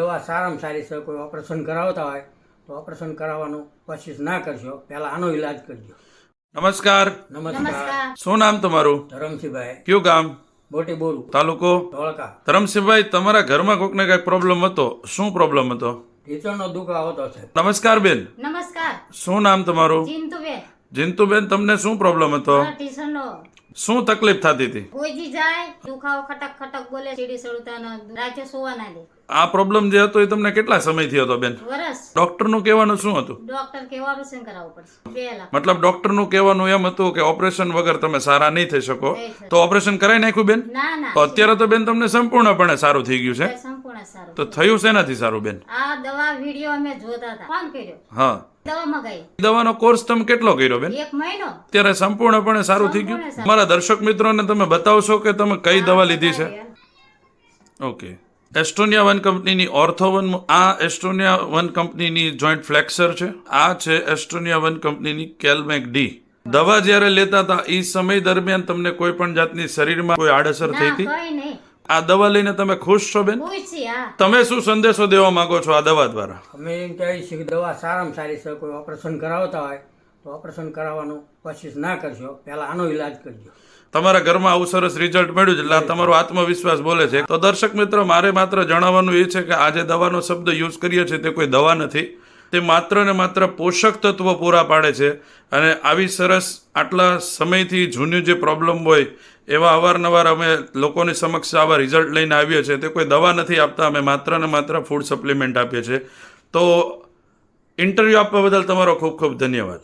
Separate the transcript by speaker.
Speaker 1: દવા સારામાં સારી છે કોઈ ઓપરેશન કરાવતા હોય તો ઓપરેશન કરાવવાનું કોશિશ ના કરશો. પહેલાં આનો ઈલાજ કરજો.
Speaker 2: નમસ્કાર.
Speaker 1: નમસ્કાર.
Speaker 2: શું નામ તમારું?
Speaker 1: ધરમસિંહભાઈ.
Speaker 2: કયું ગામ?
Speaker 1: મોટી બોરું.
Speaker 2: તાલુકો?
Speaker 1: ધોળકા.
Speaker 2: ધરમસિંહભાઈ તમારા ઘરમાં કોકને કંઈક પ્રોબ્લેમ હતો? શું પ્રોબ્લેમ હતો?
Speaker 1: ઢીચણનો દુખાવો તો છે.
Speaker 2: નમસ્કાર બેન.
Speaker 3: નમસ્કાર.
Speaker 2: શું નામ તમારું?
Speaker 3: ચિંતુબેન
Speaker 2: જીંતુબેન તમને શું પ્રોબ્લેમ હતો? શું તકલીફ થતી હતી?
Speaker 3: કોઈ જાય દુખાવો ખટક ખટક બોલે સીડી સડતા ન રાતે સુવા ના દે.
Speaker 2: આ પ્રોબ્લેમ જે હતો એ તમને કેટલા સમયથી હતો બેન?
Speaker 3: વરસ.
Speaker 2: ડોક્ટરનું કહેવાનું શું હતું?
Speaker 3: ડોક્ટર કે ઓપરેશન કરાવવું પડશે.
Speaker 2: મતલબ ડોક્ટરનું કહેવાનું એમ હતું કે ઓપરેશન વગર તમે સારા નહીં થઈ શકો. તો ઓપરેશન કરાવી નાખ્યું બેન?
Speaker 3: ના ના.
Speaker 2: તો અત્યારે તો બેન તમને સંપૂર્ણપણે સારું થઈ ગયું છે.
Speaker 3: સંપૂર્ણ સારું.
Speaker 2: તો થયું શેનાથી સારું બેન?
Speaker 3: આ દવા વીડિયો અમે જોતા હતા. ફોન કર્યો.
Speaker 2: હા. દવાનો કોર્સ તમે કેટલો કર્યો બેન?
Speaker 3: એક મહિનો.
Speaker 2: ત્યારે સંપૂર્ણપણે સારું થઈ ગયું? મારા દર્શક મિત્રોને તમે બતાવશો કે તમે કઈ દવા લીધી છે? ઓકે. એસ્ટોનિયા વન કંપનીની ઓર્થોવન આ એસ્ટોનિયા વન કંપનીની જોઈન્ટ ફ્લેક્સર છે. આ છે એસ્ટોનિયા વન કંપનીની કેલમેક ડી. દવા જ્યારે લેતા હતા એ સમય દરમિયાન તમને કોઈ પણ જાતની શરીરમાં કોઈ આડઅસર થઈ હતી આ દવા લઈને તમે ખુશ છો બેન? તમે શું સંદેશો દેવા માંગો છો આ દવા દ્વારા?
Speaker 1: અમે એમ કહીએ છીએ કે દવા સારામાં સારી છે કોઈ ઓપરેશન કરાવતા હોય તો ઓપરેશન કરાવવાનું કોશિશ ના કરશો પહેલાં આનો ઈલાજ કરજો.
Speaker 2: તમારા ઘરમાં આવું સરસ રિઝલ્ટ મળ્યું છે એટલે તમારો આત્મવિશ્વાસ બોલે છે. તો દર્શક મિત્રો મારે માત્ર જણાવવાનું એ છે કે આ જે દવાનો શબ્દ યુઝ કરીએ છીએ તે કોઈ દવા નથી. તે માત્ર ને માત્ર પોષક તત્વો પૂરા પાડે છે અને આવી સરસ આટલા સમયથી જૂની જે પ્રોબ્લેમ હોય, એવા અવારનવાર અમે લોકોની સમક્ષ આવા રિઝલ્ટ લઈને આવીએ છીએ. તે કોઈ દવા નથી આપતા, અમે માત્ર ને માત્ર ફૂડ સપ્લિમેન્ટ આપીએ છીએ. તો ઇન્ટરવ્યૂ આપવા બદલ તમારો ખૂબ ખૂબ ધન્યવાદ.